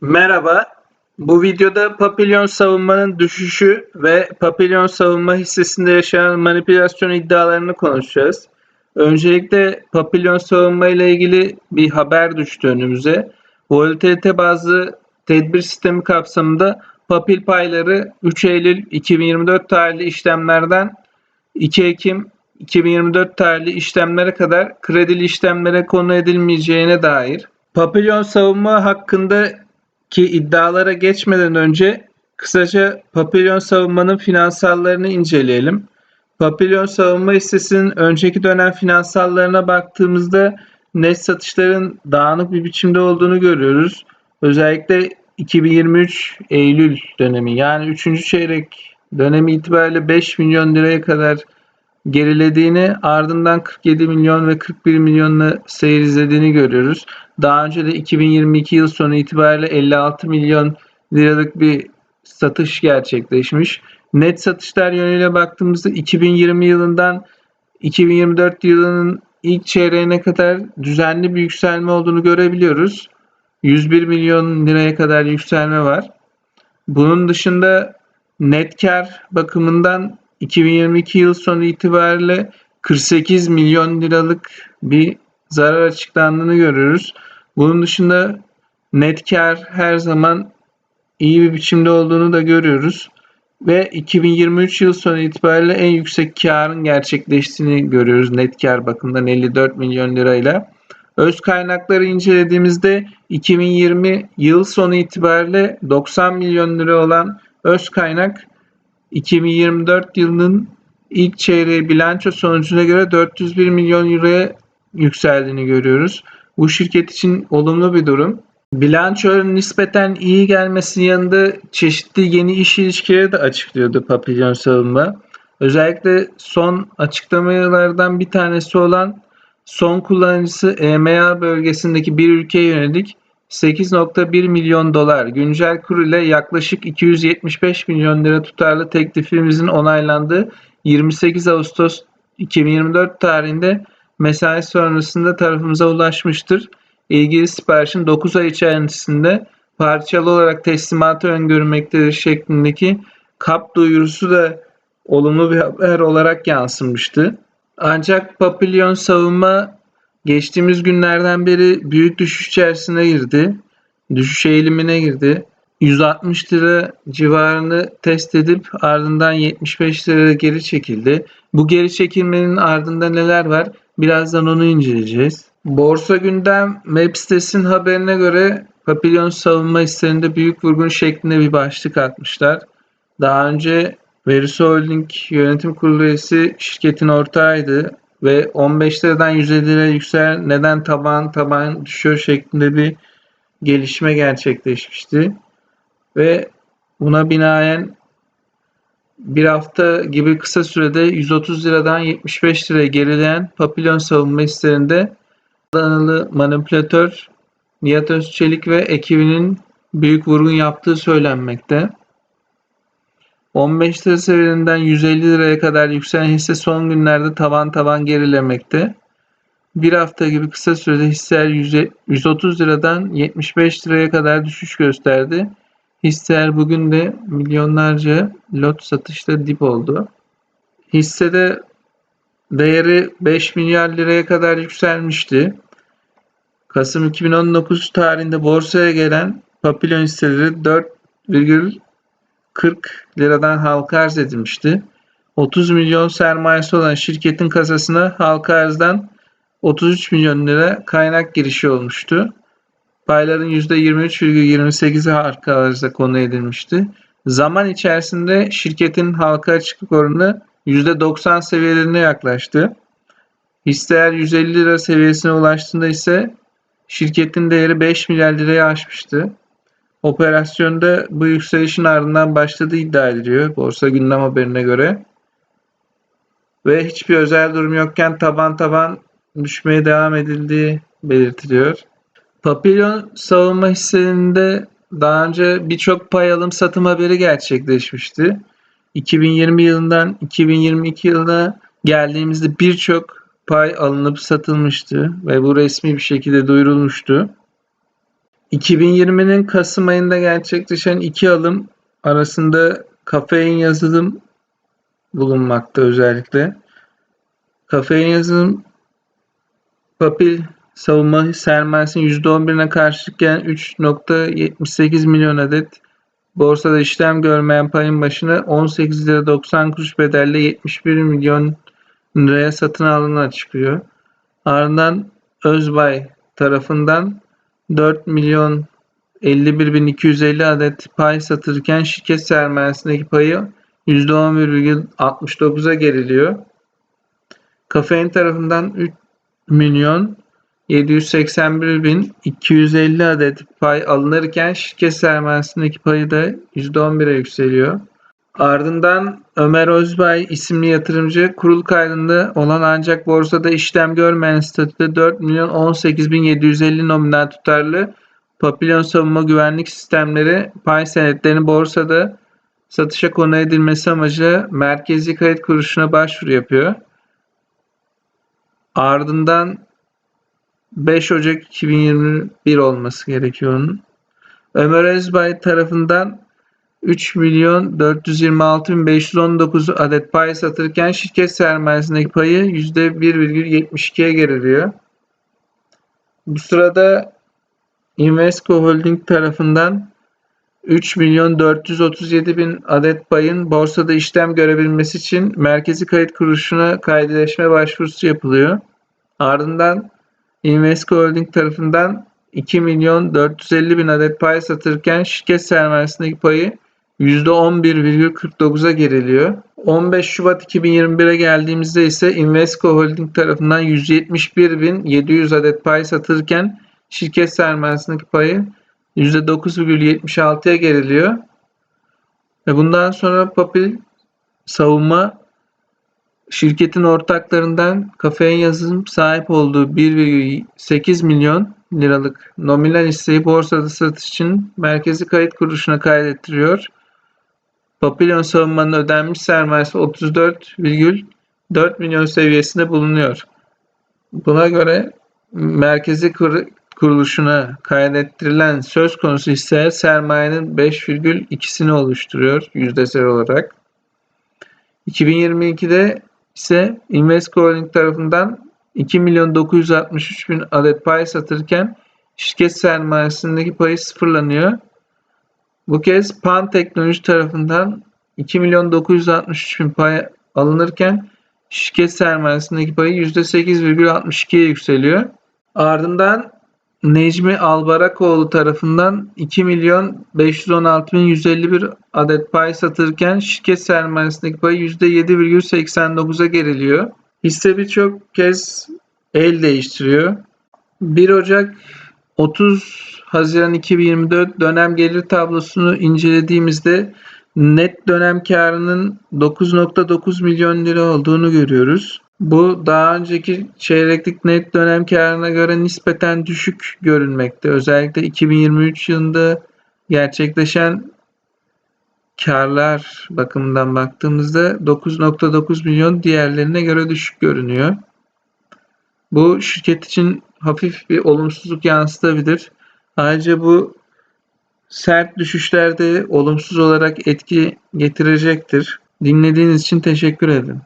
Merhaba. Bu videoda Papillon savunmanın düşüşü ve Papillon savunma hissesinde yaşanan manipülasyon iddialarını konuşacağız. Öncelikle Papillon savunma ile ilgili bir haber düştü önümüze. Volatilite bazlı tedbir sistemi kapsamında Papil payları 3 Eylül 2024 tarihli işlemlerden 2 Ekim 2024 tarihli işlemlere kadar kredili işlemlere konu edilmeyeceğine dair Papillon savunma hakkındaki iddialara geçmeden önce kısaca Papillon savunmanın finansallarını inceleyelim. Papillon savunma hissesinin önceki dönem finansallarına baktığımızda net satışların dağınık bir biçimde olduğunu görüyoruz. Özellikle 2023 Eylül dönemi yani 3. çeyrek dönemi itibariyle 5 milyon liraya kadar gerilediğini ardından 47 milyon ve 41 milyonla seyir izlediğini görüyoruz. Daha önce de 2022 yıl sonu itibariyle 56 milyon liralık bir satış gerçekleşmiş. Net satışlar yönüyle baktığımızda 2020 yılından 2024 yılının ilk çeyreğine kadar düzenli bir yükselme olduğunu görebiliyoruz. 101 milyon liraya kadar yükselme var. Bunun dışında net kar bakımından 2022 yıl sonu itibariyle 48 milyon liralık bir zarar açıklandığını görüyoruz. Bunun dışında net kar her zaman iyi bir biçimde olduğunu da görüyoruz. Ve 2023 yıl sonu itibariyle en yüksek karın gerçekleştiğini görüyoruz net kar bakımından 54 milyon lirayla. Öz kaynakları incelediğimizde 2020 yıl sonu itibariyle 90 milyon lira olan öz kaynak 2024 yılının ilk çeyreği bilanço sonucuna göre 401 milyon euroya yükseldiğini görüyoruz. Bu şirket için olumlu bir durum. Bilançoların nispeten iyi gelmesinin yanında çeşitli yeni iş ilişkileri de açıklıyordu Papillon Savunma. Özellikle son açıklamalardan bir tanesi olan son kullanıcısı EMEA bölgesindeki bir ülkeye yönelik 8.1 milyon dolar güncel kur ile yaklaşık 275 milyon lira tutarlı teklifimizin onaylandığı 28 Ağustos 2024 tarihinde mesai sonrasında tarafımıza ulaşmıştır. İlgili siparişin 9 ay içerisinde parçalı olarak teslimatı öngörülmektedir şeklindeki kap duyurusu da olumlu bir haber olarak yansımıştı. Ancak Papillon savunma geçtiğimiz günlerden beri büyük düşüş içerisine girdi. Düşüş eğilimine girdi. 160 lira civarını test edip ardından 75 liraya geri çekildi. Bu geri çekilmenin ardında neler var? Birazdan onu inceleyeceğiz. Borsa Gündem web sitesinin haberine göre Papillon savunma hisselerinde büyük vurgun şeklinde bir başlık atmışlar. Daha önce Verisi Holding yönetim kurulu üyesi şirketin ortağıydı ve 15 liradan 150 liraya yüksel neden taban taban düşüyor şeklinde bir gelişme gerçekleşmişti. Ve buna binaen bir hafta gibi kısa sürede 130 liradan 75 liraya gerileyen Papillon savunma hisselerinde Adanalı manipülatör Nihat Özçelik ve ekibinin büyük vurgun yaptığı söylenmekte. 15 lira seviyelerinden 150 liraya kadar yükselen hisse son günlerde tavan tavan gerilemekte. Bir hafta gibi kısa sürede hisseler 130 liradan 75 liraya kadar düşüş gösterdi. Hisseler bugün de milyonlarca lot satışta dip oldu. Hissede değeri 5 milyar liraya kadar yükselmişti. Kasım 2019 tarihinde borsaya gelen Papillon hisseleri 4,40 liradan halka arz edilmişti. 30 milyon sermayesi olan şirketin kasasına halka arzdan 33 milyon lira kaynak girişi olmuştu. Payların %23,28'i halka arıza konu edilmişti. Zaman içerisinde şirketin halka açıklık oranı %90 seviyelerine yaklaştı. Hisseler 150 lira seviyesine ulaştığında ise şirketin değeri 5 milyar liraya aşmıştı. Operasyonda bu yükselişin ardından başladığı iddia ediliyor borsa gündem haberine göre. Ve hiçbir özel durum yokken taban taban düşmeye devam edildiği belirtiliyor. Papillon savunma hisselerinde daha önce birçok pay alım satım haberi gerçekleşmişti. 2020 yılından 2022 yılına geldiğimizde birçok pay alınıp satılmıştı ve bu resmi bir şekilde duyurulmuştu. 2020'nin Kasım ayında gerçekleşen iki alım arasında kafein yazılım bulunmakta özellikle. Kafein yazılım papil savunma sermayesinin %11'ine karşılık gelen 3.78 milyon adet borsada işlem görmeyen payın başına 18 lira 90 kuruş bedelle 71 milyon liraya satın alımı açıklıyor. Ardından Özbay tarafından 4 milyon 51.250 adet pay satılırken şirket sermayesindeki payı %11,69'a geriliyor. Kafein tarafından 3 milyon 781.250 adet pay alınırken şirket sermayesindeki payı da %11'e yükseliyor. Ardından Ömer Özbay isimli yatırımcı kurul kaydında olan ancak borsada işlem görmeyen statüde 4 milyon 18.750 nominal tutarlı Papillon savunma güvenlik sistemleri pay senetlerini borsada satışa konu edilmesi amacıyla merkezi kayıt kuruluşuna başvuru yapıyor. Ardından 5 Ocak 2021 olması gerekiyor onun. Ömer Özbay tarafından 3 milyon 426.519 adet pay satırken şirket sermayesindeki payı %1,72'ye geriliyor. Bu sırada Invesco Holding tarafından 3 milyon 437 bin adet payın borsada işlem görebilmesi için merkezi kayıt kuruluşuna kaydeleşme başvurusu yapılıyor. Ardından Invesco Holding tarafından 2 milyon 450 bin adet pay satırken şirket sermayesindeki payı %11,49'a geriliyor. 15 Şubat 2021'e geldiğimizde ise Invesco Holding tarafından 171.700 adet pay satırken şirket sermayesindeki payı %9,76'ya geriliyor. Ve bundan sonra Papil savunma şirketin ortaklarından kafein yazılım sahip olduğu 1,8 milyon liralık nominal hisseyi borsada satış için merkezi kayıt kuruluşuna kaydettiriyor. Papillon savunmanın ödenmiş sermayesi 34,4 milyon seviyesinde bulunuyor. Buna göre merkezi kur kuruluşuna kaydettirilen söz konusu hisse sermayenin 5,2'sini oluşturuyor yüzdesel olarak. 2022'de ise Invesco Holding tarafından 2 milyon 963 bin adet pay satırken şirket sermayesindeki payı sıfırlanıyor. Bu kez Pan Teknoloji tarafından 2 milyon 963 bin pay alınırken şirket sermayesindeki payı %8,62'ye yükseliyor. Ardından Necmi Albarakoğlu tarafından 2 milyon 516 bin 151 adet pay satırken şirket sermayesindeki payı %7,89'a geriliyor. Hisse birçok kez el değiştiriyor. 1 Ocak 30 Haziran 2024 dönem gelir tablosunu incelediğimizde net dönem karının 9.9 milyon lira olduğunu görüyoruz. Bu daha önceki çeyreklik net dönem karına göre nispeten düşük görünmekte. Özellikle 2023 yılında gerçekleşen karlar bakımından baktığımızda 9.9 milyon diğerlerine göre düşük görünüyor. Bu şirket için hafif bir olumsuzluk yansıtabilir. Ayrıca bu sert düşüşlerde olumsuz olarak etki getirecektir. Dinlediğiniz için teşekkür ederim.